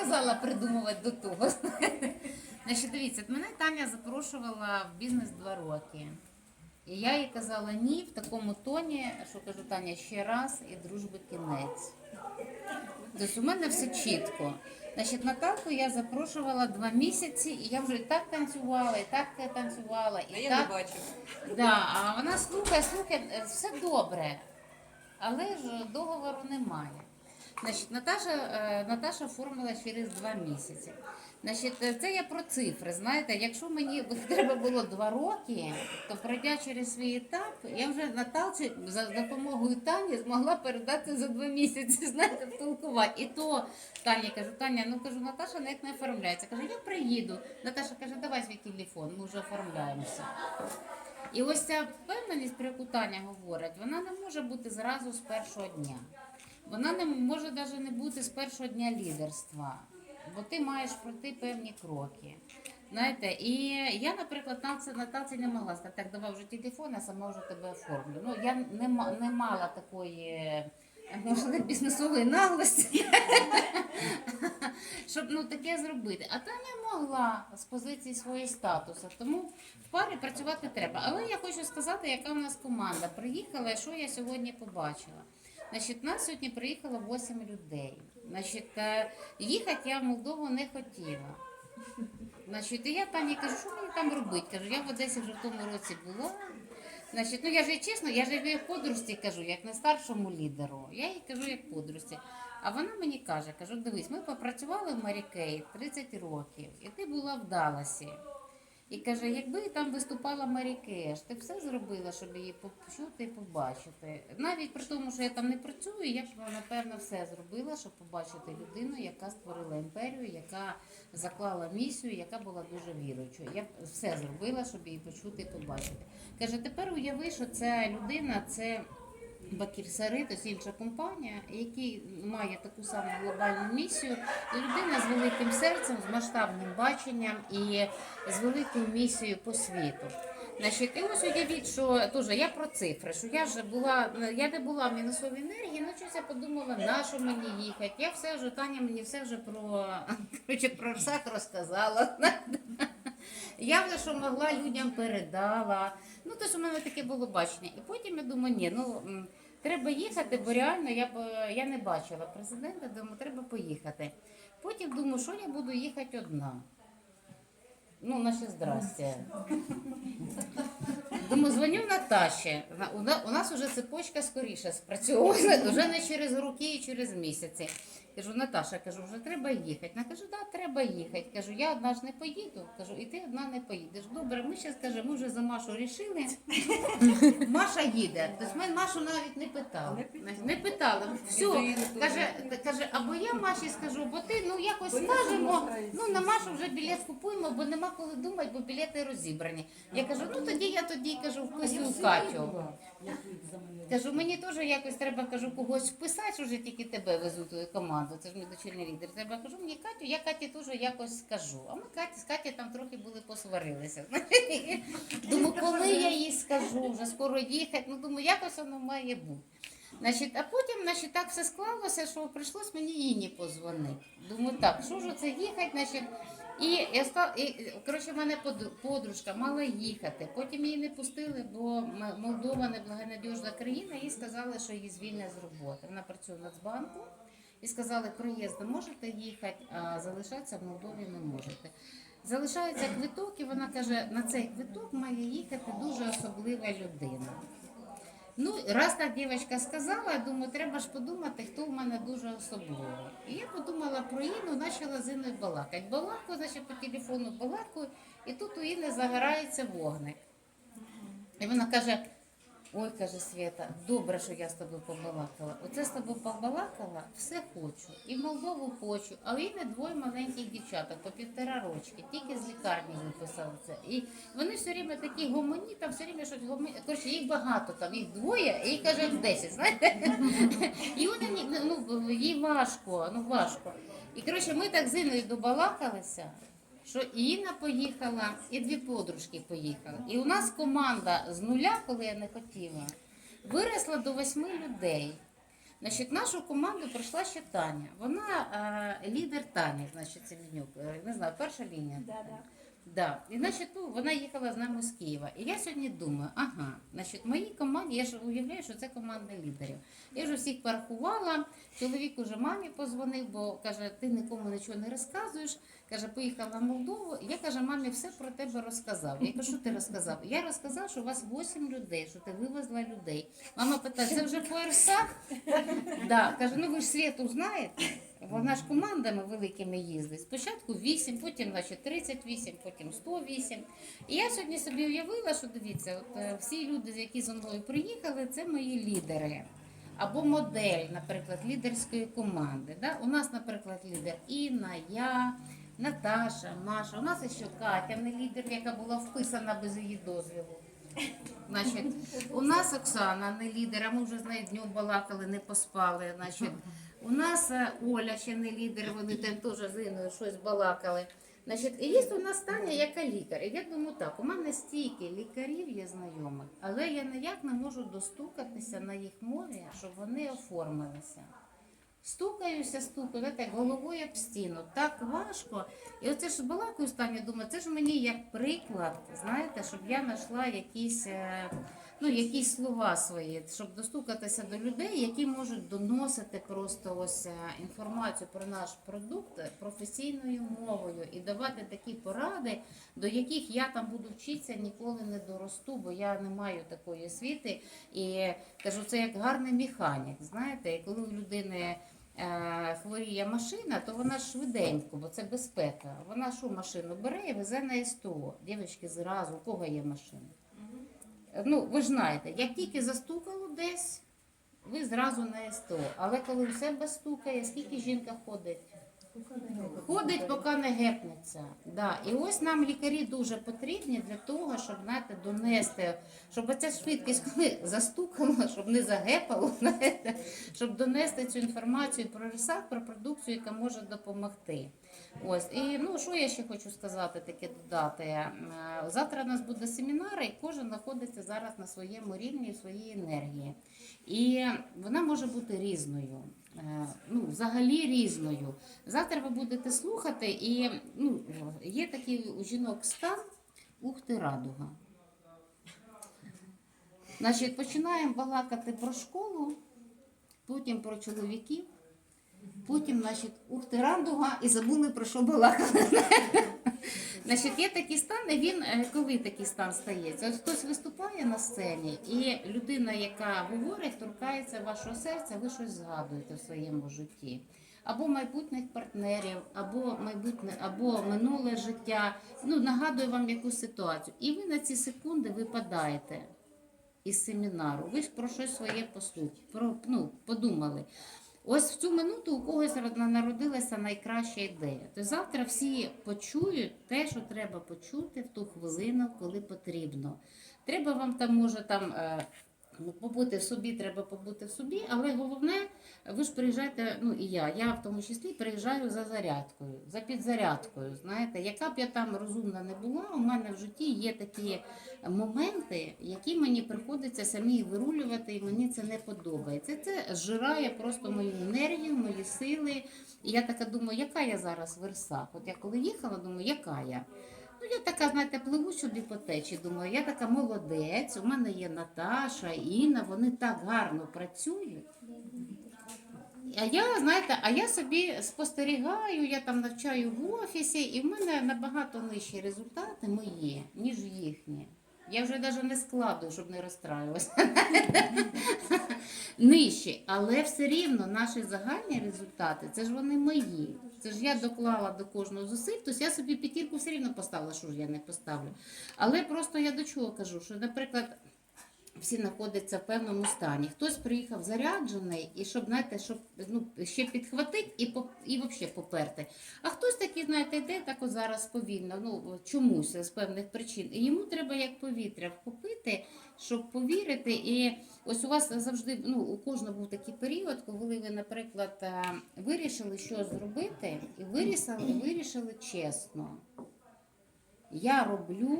сказала придумувати до того. Значить, дивіться, мене Таня запрошувала в бізнес два роки. І я їй казала ні в такому тоні, що кажу, Таня, ще раз і дружби кінець. Тобто у мене все чітко. Значить, Наталку я запрошувала два місяці, і я вже і так танцювала, і так танцювала, А і я не бачу. Да, а вона слухає, слухає, все добре, але ж договору немає. Значить, Наташа, е, Наташа оформила через два місяці. Значить, е, це я про цифри. Знаєте, якщо мені треба було два роки, то пройдя через свій етап, я вже Наталці за допомогою Тані змогла передати за два місяці, знаєте, втолкувати. І то Таня кажу, Таня, ну кажу, Наташа ніяк не оформляється. Каже, я приїду. Наташа каже, давай свій телефон, ми вже оформляємося. І ось ця впевненість, про яку Таня говорить, вона не може бути зразу з першого дня. Вона не може навіть не бути з першого дня лідерства, бо ти маєш пройти певні кроки. Знаєте, і я, наприклад, Наталці, Наталці не могла сказати, так, давай вже телефон, я сама вже тебе оформлю. Ну, я не, не мала такої можливо, бізнесової наглості, щоб ну, таке зробити. А Таня могла з позиції своєї статусу, тому в парі працювати треба. Але я хочу сказати, яка в нас команда приїхала і що я сьогодні побачила. Значить, нас сьогодні приїхало 8 людей. Значить, е, їхати я в Молдову не хотіла. Значить, і я Тані кажу, що мені там робити? Кажу, я в Одесі вже в тому році була. Значить, ну я ж чесно, я ж їй подружці кажу, як не старшому лідеру. Я їй кажу як подружці. А вона мені каже, кажу, дивись, ми попрацювали в Марікей 30 років, і ти була в Даласі. І каже, якби там виступала Марі Кеш, ти все зробила, щоб її почути і побачити. Навіть при тому, що я там не працюю, я б напевно все зробила, щоб побачити людину, яка створила імперію, яка заклала місію, яка була дуже віруючою. Я б все зробила, щоб її почути і побачити. Каже, тепер уяви, що ця людина це. Бакірсари, тобто інша компанія, який має таку саму глобальну місію, і людина з великим серцем, з масштабним баченням і з великою місією по світу. Значить, і ось уявіть, що теж я про цифри, що я вже була, я не була в мінусовій енергії, ну щось я подумала, на що мені їхати. Я все вже, Таня мені все вже про, коротше, про РСАК розказала. Я вже що могла людям передала. Ну, то, що в мене таке було бачення. І потім я думаю, ні, ну треба їхати, бо реально я б я не бачила президента, думаю, треба поїхати. Потім думаю, що я буду їхати одна. Ну, наше здрастя. Думаю, дзвоню Наташі. У нас вже цепочка скоріше спрацьовує, вже не через роки і через місяці. Кажу, Наташа, кажу, вже треба їхати. Вона каже, да, треба їхати. Кажу, я одна ж не поїду. Кажу, і ти одна не поїдеш. Добре, ми зараз каже, ми вже за Машу рішили. Маша їде. Тобто ми Машу навіть не питали. Не питали. Все. Каже, каже, або я Маші скажу, бо ти ну якось скажемо. Ну на Машу вже білет купуємо, бо нема коли думати, бо білети розібрані. Я кажу, ну тоді я тоді кажу, вписую Катю. Кажу, мені теж якось треба кажу, когось вписати, що вже тільки тебе везуть твою команду. Це ж мій дочірній лідер. Треба кажу, мені Катю, я Каті теж якось скажу. А ми Каті з Каті там трохи були посварилися. Думаю, коли я їй скажу, вже скоро їхати. Ну думаю, якось воно має бути. Значить, а потім значить, так все склалося, що прийшлось мені Іні позвонити. Думаю, так, що ж це їхати, значить. І я став, і, коротше, в мене подружка мала їхати. Потім її не пустили, бо Молдова неблагонадіжна країна, їй сказали, що її звільнять з роботи. Вона працює в Нацбанку. І сказали, приїзди можете їхати, а залишатися в Молдові не можете. Залишається квиток, і вона каже, на цей квиток має їхати дуже особлива людина. Ну, раз так дівчинка сказала, я думаю, треба ж подумати, хто в мене дуже особливий. І я подумала про Інну, почала з Іною балакати. Балаку, значить, по телефону балакаю, і тут у Інни загорається вогник. І вона каже: ой, каже Свята, добре, що я з тобою побалакала. Оце з тобою побалакала, все хочу. І в Молдову хочу. А у Інни двоє маленьких дівчаток по півтора рочки, тільки з лікарні виписали це. І вони все время такі гомоні, там все время щось гомоні. Коротше, їх багато там, їх двоє, і каже 10, знаєте? І вони ні- ну, їй важко, ну важко. І коротше, ми так з Інною добалакалися. Що і Інна поїхала, і дві подружки поїхали. І у нас команда з нуля, коли я не хотіла, виросла до восьми людей. Значить, нашу команду пройшла ще Таня. Вона а, лідер Тані, значить, Семенюк. Е, Не знаю, перша лінія. Да, да. Да. І значить, ну, вона їхала з нами з Києва. І я сьогодні думаю, ага, значить, моїй команді, я ж уявляю, що це команда лідерів. Я ж усіх порахувала, чоловік уже мамі позвонив, бо каже, ти нікому нічого не розказуєш. Каже, поїхав на Молдову. Я каже, мамі все про тебе розказав. Я кажу, що ти розказав? Я розказав, що у вас 8 людей, що ти вивезла людей. Мама питає, це вже по РСА? Да. Каже, ну ви ж світу знаєте. Вона ж командами великими їздить. Спочатку 8, потім значить, 38, потім 108. І я сьогодні собі уявила, що дивіться, от е, всі люди, які зі мною приїхали, це мої лідери. Або модель, наприклад, лідерської команди. Да? У нас, наприклад, лідер Інна, я, Наташа, Маша. У нас ще Катя, не лідер, яка була вписана без її дозволу. Значить, у нас Оксана не лідер, а ми вже з нею днем балакали, не поспали. Значить, у нас е, Оля ще не лідер, вони там теж з Інною щось балакали. Значить, і є у нас Таня, яка лікар. І я думаю, так, у мене стільки лікарів є знайомих, але я ніяк не можу достукатися на їх мові, щоб вони оформилися. Стукаюся, стукаю, знаєте, головою об стіну. Так важко. І оце ж балакаю останнє, думаю, це ж мені як приклад, знаєте, щоб я знайшла якісь, е, ну, якісь слова свої, щоб достукатися до людей, які можуть доносити просто ось е, інформацію про наш продукт професійною мовою і давати такі поради, до яких я там буду вчитися, ніколи не доросту, бо я не маю такої освіти. І кажу, це як гарний механік. Знаєте, коли у людини е, хворіє машина, то вона швиденько, бо це безпека. Вона що машину бере і везе на СТО. Дівчатки, зразу, у кого є машина? Ну, ви ж знаєте, як тільки застукало десь, ви зразу на СТО. Але коли у себе стукає, скільки жінка ходить? Ходить, поки не гепнеться. Да. І ось нам лікарі дуже потрібні для того, щоб знаєте, донести, щоб ця швидкість, коли застукала, щоб не загепало, знаєте, щоб донести цю інформацію про рисак, про продукцію, яка може допомогти. Ось і ну що я ще хочу сказати, таке додати. Е, Завтра у нас буде семінар, і кожен знаходиться зараз на своєму рівні, своїй енергії. І вона може бути різною. Е, Ну, взагалі різною. Завтра ви будете слухати, і ну, є такий у жінок стан ух ти радуга. Значить, починаємо балакати про школу, потім про чоловіків, потім, значить, ух ти радуга, і забули про що балакали. Значить, є такий стан, і він е, коли такий стан стається? От хтось виступає на сцені, і людина, яка говорить, торкається вашого серця, ви щось згадуєте в своєму житті. Або майбутніх партнерів, або майбутнє, або минуле життя. Ну, нагадує вам якусь ситуацію. І ви на ці секунди випадаєте із семінару. Ви ж про щось своє послухали, про, ну, подумали. Ось в цю минуту у когось народилася найкраща ідея. То завтра всі почують те, що треба почути в ту хвилину, коли потрібно. Треба вам там, може, там. Ну, побути в собі, треба побути в собі, але головне, ви ж приїжджаєте, ну і я, я в тому числі приїжджаю за зарядкою, за підзарядкою. Знаєте, яка б я там розумна не була, у мене в житті є такі моменти, які мені приходиться самі вирулювати, і мені це не подобається. Це зжирає просто мою енергію, мої сили. І я така думаю, яка я зараз верса? От я коли їхала, думаю, яка я? Ну, я така, знаєте, пливу сюди по течі. Думаю, я така молодець, у мене є Наташа, Інна, вони так гарно працюють. А я, знаєте, а я собі спостерігаю, я там навчаю в офісі, і в мене набагато нижчі результати мої, ніж їхні. Я вже навіть не складую, щоб не розстраюватися. Нижчі, але все рівно наші загальні результати, це ж вони мої. Це ж я доклала до кожного зусиль, тобто я собі п'ятірку все рівно поставила, що ж я не поставлю. Але просто я до чого кажу, що, наприклад, всі знаходяться в певному стані. Хтось приїхав заряджений, і щоб, знаєте, щоб ну, ще підхватити і, по, і взагалі поперти. А хтось такий, знаєте, йде так от зараз повільно, ну чомусь з певних причин. І йому треба як повітря вхопити, щоб повірити. І ось у вас завжди, ну у кожного був такий період, коли ви, наприклад, е, вирішили щось зробити, і вирішили, вирішили чесно. Я роблю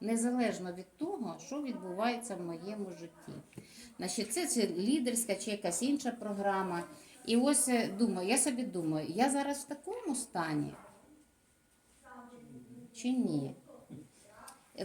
незалежно від того, що відбувається в моєму житті. Значить, це, це лідерська чи якась інша програма. І ось е, думаю, я собі думаю, я зараз в такому стані чи ні?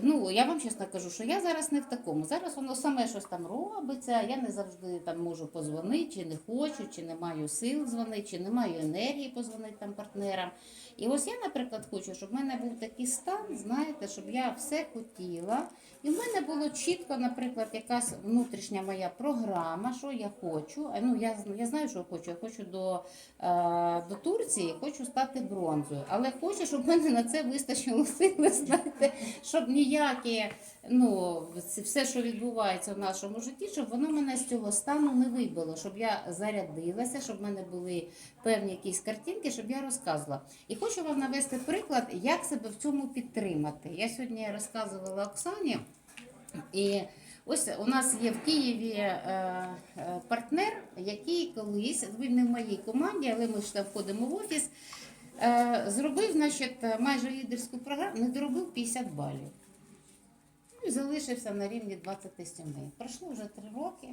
Ну, я вам чесно кажу, що я зараз не в такому. Зараз воно саме щось там робиться. Я не завжди там можу позвонити, чи не хочу, чи не маю сил дзвонити, чи не маю енергії позвонити там партнерам. І ось я, наприклад, хочу, щоб в мене був такий стан, знаєте, щоб я все хотіла. І в мене було чітко, наприклад, якась внутрішня моя програма, що я хочу. Ну, я, я знаю, що хочу. Я хочу до, е, до Турції, хочу стати бронзою. Але хочу, щоб в мене на це вистачило сили, знаєте, щоб ніякі, ну, все, що відбувається в нашому житті, щоб воно мене з цього стану не вибило, щоб я зарядилася, щоб в мене були певні якісь картинки, щоб я розказувала. І хочу вам навести приклад, як себе в цьому підтримати. Я сьогодні розказувала Оксані, і ось у нас є в Києві е, е, партнер, який колись, він не в моїй команді, але ми ж там входимо в офіс. е, Зробив, значить, майже лідерську програму, не доробив 50 балів. Ну, і залишився на рівні 27. Пройшло вже три роки.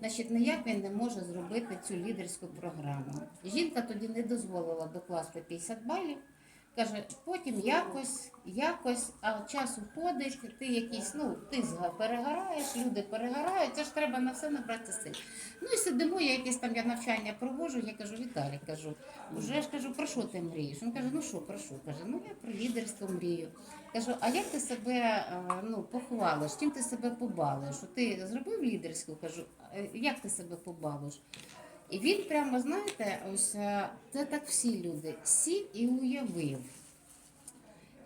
Значить, ніяк він не може зробити цю лідерську програму. Жінка тоді не дозволила докласти 50 балів. Каже, потім якось, якось, а час уходить, ти якийсь, ну, ти перегораєш, люди перегорають, це ж треба на все набрати сил. Ну і сидимо, я якесь там я навчання проводжу, я кажу, Віталій, кажу, вже ж кажу, про що ти мрієш? Він каже, ну що, про що? Каже, ну я про лідерство мрію. Кажу, а як ти себе е, ну, похвалиш, чим ти себе побалуєш? Що ти зробив лідерську? Кажу, «Е, як ти себе побалуєш? І він прямо, знаєте, ось е, це так всі люди, сів і уявив.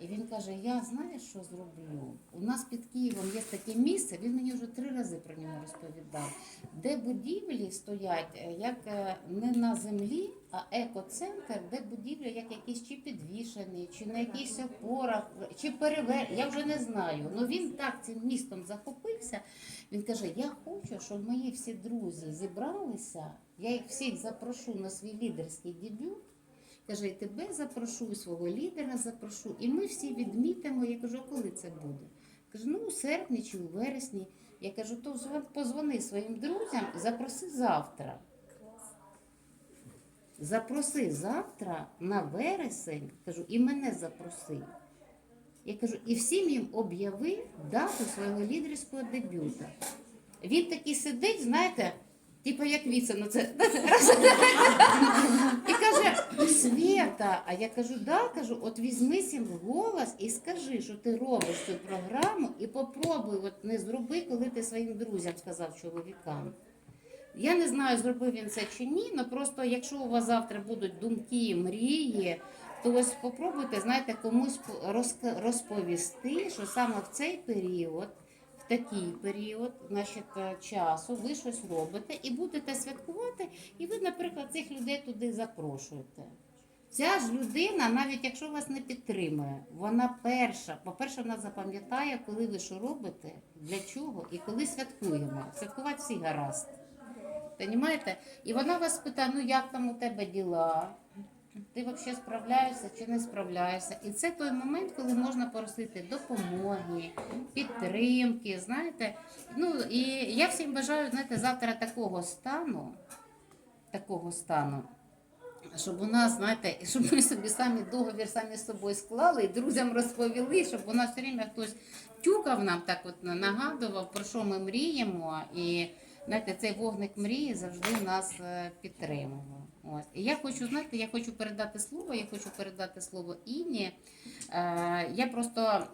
І він каже: Я знаєш, що зроблю? У нас під Києвом є таке місце, він мені вже три рази про нього розповідав, де будівлі стоять е, як е, не на землі, а екоцентр, де будівлі як якісь чи підвішені, чи на якихось опорах, чи перевер. Я вже не знаю. Ну він так цим містом захопився. Він каже: Я хочу, щоб мої всі друзі зібралися. Я їх всіх запрошу на свій лідерський дебют. Каже, і тебе запрошу, і свого лідера запрошу, і ми всі відмітимо. Я кажу, коли це буде? Каже, ну у серпні чи у вересні. Я кажу, то позвони своїм друзям, запроси завтра. Запроси завтра на вересень, кажу, і мене запроси. Я кажу, і всім їм об'яви дату свого лідерського дебюта. Він такий сидить, знаєте, типу як віце на це. І каже, Свєта, а я кажу, да, кажу, от візьмись їм в голос і скажи, що ти робиш цю програму, і попробуй, от не зроби, коли ти своїм друзям сказав чоловікам. Я не знаю, зробив він це чи ні, але просто якщо у вас завтра будуть думки, мрії, то ось попробуйте, знаєте, комусь по- розповісти, що саме в цей період, такий період значить, е, часу ви щось робите і будете святкувати, і ви, наприклад, цих людей туди запрошуєте. Ця ж людина, навіть якщо вас не підтримує, вона перша, по-перше, вона запам'ятає, коли ви що робите, для чого і коли святкуємо. Святкувати всі гаразд. Понімаєте? І вона вас питає, ну як там у тебе діла? Ти взагалі справляєшся чи не справляєшся? І це той момент, коли можна просити допомоги, підтримки, знаєте. Ну і я всім бажаю, знаєте, завтра такого стану, такого стану, щоб у нас, знаєте, щоб ми собі самі договір самі з собою склали і друзям розповіли, щоб у нас все время хтось тюкав нам так от нагадував, про що ми мріємо. І знаєте, цей вогник мрії завжди нас е, підтримував. Ось. І я хочу, знаєте, я хочу передати слово, я хочу передати слово Іні. Е, я просто